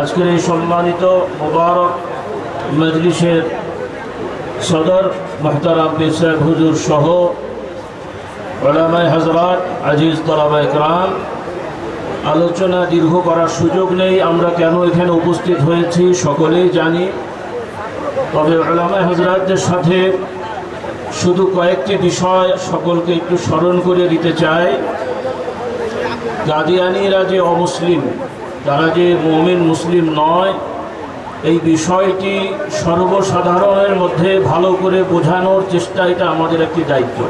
আজকের এই সম্মানিত মোবারক মজলিসের সদর মোহতারাম সাহেব হুজুর সহ হজরত আজিজ তলাবা ইকরাম আলোচনা দীর্ঘ করার সুযোগ নেই, আমরা কেন এখানে উপস্থিত হয়েছি সকলেই জানি। তবে ওলামায় হজরতদের সাথে শুধু কয়েকটি বিষয় সকলকে একটু স্মরণ করে দিতে চাই। গাদিয়ানিরা যে অমুসলিম তারা যে মমিন মুসলিম নয়, এই বিষয়টি সর্বসাধারণের মধ্যে ভালো করে বোঝানোর চেষ্টা এটা আমাদের একটি দায়িত্ব।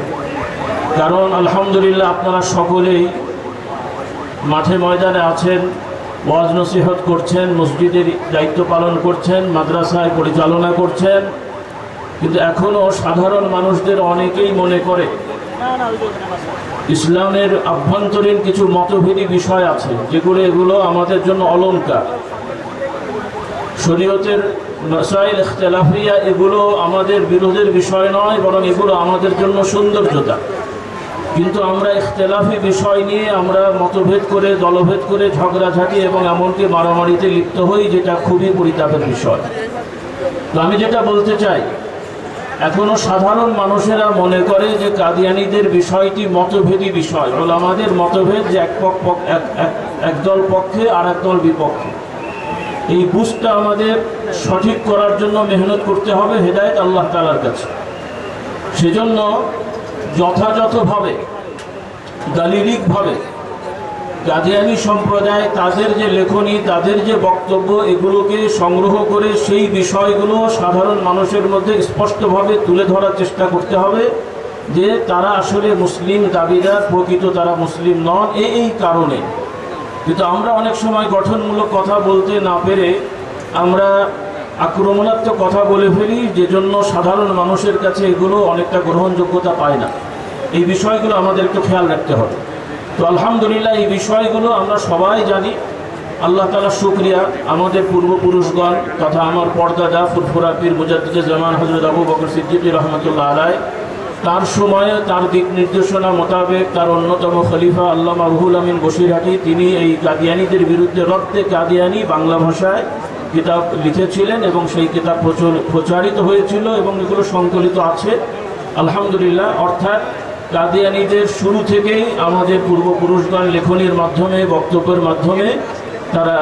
কারণ আলহামদুলিল্লাহ আপনারা সকলেই মাঠে ময়দানে আছেন, ওয়াজ নসিহত করছেন, মসজিদের দায়িত্ব পালন করছেন, মাদ্রাসায় পরিচালনা করছেন, কিন্তু এখনও সাধারণ মানুষদের অনেকেই মনে করে ইসলামের আভ্যন্তরীণ কিছু মতভেদী বিষয় আছে, যেগুলো এগুলো আমাদের জন্য অলঙ্কার শরীয়তের মাসাইল এগুলো আমাদের বিরোধের বিষয় নয়, বরং এগুলো আমাদের জন্য সৌন্দর্যতা। কিন্তু আমরা ইখতলাফি বিষয় নিয়ে আমরা মতভেদ করে, দলভেদ করে ঝগড়াঝাটি এবং এমনকি মারামারিতে লিপ্ত হই, যেটা খুবই পরিতাপের বিষয়। তো আমি যেটা বলতে চাই এখনও সাধারণ মানুষেরা মনে করে যে কাদিয়ানিদের বিষয়টি মতভেদী বিষয় হল আমাদের মতভেদ যে এক একদল পক্ষে আর একদল বিপক্ষে। এই বুঝটা আমাদের সঠিক করার জন্য মেহনত করতে হবে, হেদায়ত আল্লাহ তালার কাছে। সেজন্য যথাযথভাবে দালিলিকভাবে কাদিয়ানি সম্প্রদায়, তাদের যে লেখনী, তাদের যে বক্তব্য, এগুলোকে সংগ্রহ করে সেই বিষয়গুলো সাধারণ মানুষের মধ্যে স্পষ্টভাবে তুলে ধরার চেষ্টা করতে হবে যে তারা আসলে মুসলিম দাবিদার, প্রকৃত তারা মুসলিম নন এই কারণে। কিন্তু আমরা অনেক সময় গঠনমূলক কথা বলতে না পেরে আমরা আক্রমণাত্মক কথা বলে ফেলি যে জন্য সাধারণ মানুষের কাছে এগুলো অনেকটা গ্রহণযোগ্যতা পায় না। এই বিষয়গুলো আমাদের একটু খেয়াল রাখতে হবে। তো আলহামদুলিল্লাহ এই বিষয়গুলো আমরা সবাই জানি। আল্লাহ তালা শুক্রিয়া। আমাদের পূর্বপুরুষগণ তথা আমার পর্দাদা, ফুরফুরা পীর মুজাদ্দিদ জামান হজরত আবু বকর সিদ্দিকী রহমতুল্লাহ আলাই তার সময়ে তার দিক নির্দেশনা মোতাবেক তার অন্যতম খলিফা আল্লামা রুহুল আমিন বসিরহাটি তিনি এই কাদিয়ানিদের বিরুদ্ধে রক্তে কাদিয়ানি বাংলা ভাষায় কিতাব লিখেছিলেন এবং সেই কিতাব প্রচুর প্রচারিত হয়েছিল এবং এগুলো সংকলিত আছে। আলহামদুলিল্লাহ, অর্থাৎ কাদিয়ানিদের শুরু থেকেই আমাদের পূর্বপুরুষগণ লেখনীর মাধ্যমে, বক্তব্যের মাধ্যমে তারা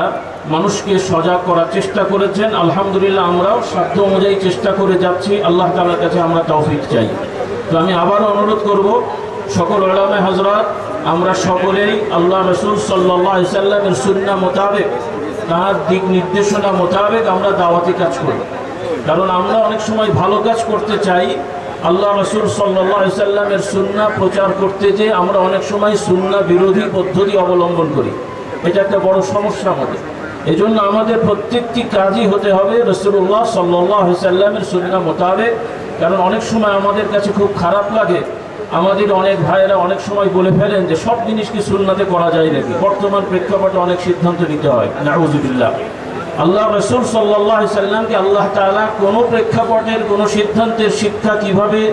মানুষকে সজাগ করার চেষ্টা করেছেন। আলহামদুলিল্লাহ আমরাও সাধ্য অনুযায়ী চেষ্টা করে যাচ্ছি। আল্লাহ তালার কাছে আমরা তৌফিক চাই। তো আমি আবারও অনুরোধ করব, সকল আলামে হজরত, আমরা সকলেই আল্লাহ রসুল সাল্লাহ সাল্লামের সুন্না মোতাবেক, তার দিক নির্দেশনা মোতাবেক আমরা দাওয়াতি কাজ করি। কারণ আমরা অনেক সময় ভালো কাজ করতে চাই আল্লাহ রসুল সাল্লাহ সাল্লামের সুন্না প্রচার করতে যে আমরা অনেক সময় সুন্না বিরোধী পদ্ধতি অবলম্বন করি। এটা একটা বড় সমস্যা আমাদের। এই জন্য আমাদের প্রত্যেকটি কাজই হতে হবে রসুল্লাহ সাল্লাহ সাল্লামের সুন্না মোতাবেক। কারণ অনেক সময় আমাদের কাছে খুব খারাপ লাগে। আমাদের অনেক ভাইয়েরা অনেক সময় বলে ফেলেন যে সব জিনিস কি সুন্নাতে করা যায় নাকি? বর্তমান প্রেক্ষাপটে অনেক সিদ্ধান্ত নিতে হয়। নাউজুবিল্লাহ। আল্লাহ রসুল সাল্লাহ সাল্লামকে আল্লাহ তাআলা কোনো প্রেক্ষাপটের কোনো সিদ্ধান্তের শিক্ষা কীভাবে,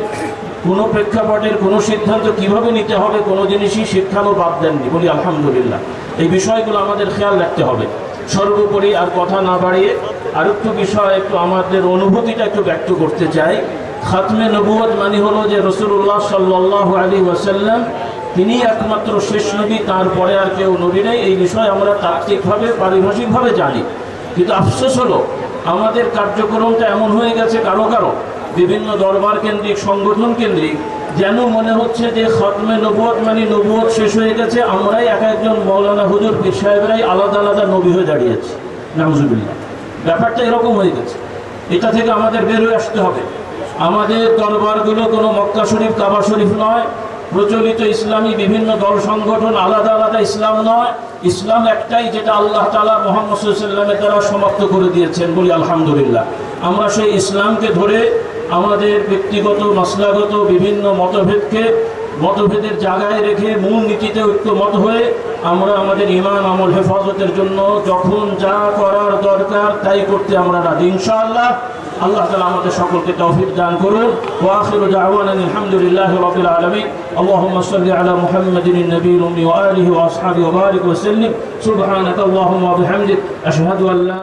কোনো প্রেক্ষাপটের কোনো সিদ্ধান্ত কীভাবে নিতে হবে কোনো জিনিসই শিক্ষানো বাদ দেননি। বলি, আলহামদুলিল্লাহ। এই বিষয়গুলো আমাদের খেয়াল রাখতে হবে। সর্বোপরি আর কথা না বাড়িয়ে আর একটু বিষয়, একটু আমাদের অনুভূতিটা একটু ব্যক্ত করতে চাই। খাতমে নবুয়ত মানে হলো যে রসুল্লাহ সাল্লাহ আলী ওয়াসাল্লাম, তিনি একমাত্র শেষ নবী, তারপরে আর কেউ নবী নেই। এই বিষয়ে আমরা তাত্ত্বিকভাবে, পারিভাষিকভাবে জানি। কিন্তু আফসোস হলো, আমাদের কার্যক্রমটা এমন হয়ে গেছে কারও কারও, বিভিন্ন দরবার কেন্দ্রিক, সংগঠন কেন্দ্রিক, যেন মনে হচ্ছে যে খতমে নবুয়ত মানে নবুয়ত শেষ হয়ে গেছে, আমরাই এক একজন মৌলানা হুজুর, পীর সাহেবরাই আলাদা আলাদা নবী হয়ে দাঁড়িয়েছি। নামজুবিল্লাহ ব্যাপারটা এরকম হয়ে গেছে। এটা থেকে আমাদের বের হয়ে আসতে হবে। আমাদের দরবারগুলো কোনো মক্কা শরীফ, কাবা শরীফ নয়। প্রচলিত ইসলামী বিভিন্ন দল সংগঠন আলাদা আলাদা ইসলাম নয়। ইসলাম একটাই যেটা আল্লাহ তালা মোহাম্মদ সাল্লামের দ্বারা সমাপ্ত করে দিয়েছেন বলি আলহামদুলিল্লাহ। আমরা সেই ইসলামকে ধরে আমাদের ব্যক্তিগত, মশলাগত বিভিন্ন মতভেদকে মতভেদের জায়গায় রেখে মূল নীতিতে ঐক্যমত হয়ে আমরা আমাদের ইমান আমল হেফাজতের জন্য যখন যা করার দরকার তাই করতে আমরা রাজি। ইনশাআল্লাহ আল্লাহ তালা আমাদের সকলকে তৌফিক দান করুন ওয়াখির দাওয়ানা আলহামদুলিল্লাহ রাব্বিল আলামিন اللهم صل على محمد النبي الأمي وآله وأصحابه وبارك وسلم سبحانك اللهم وبحمدك أشهد أن لا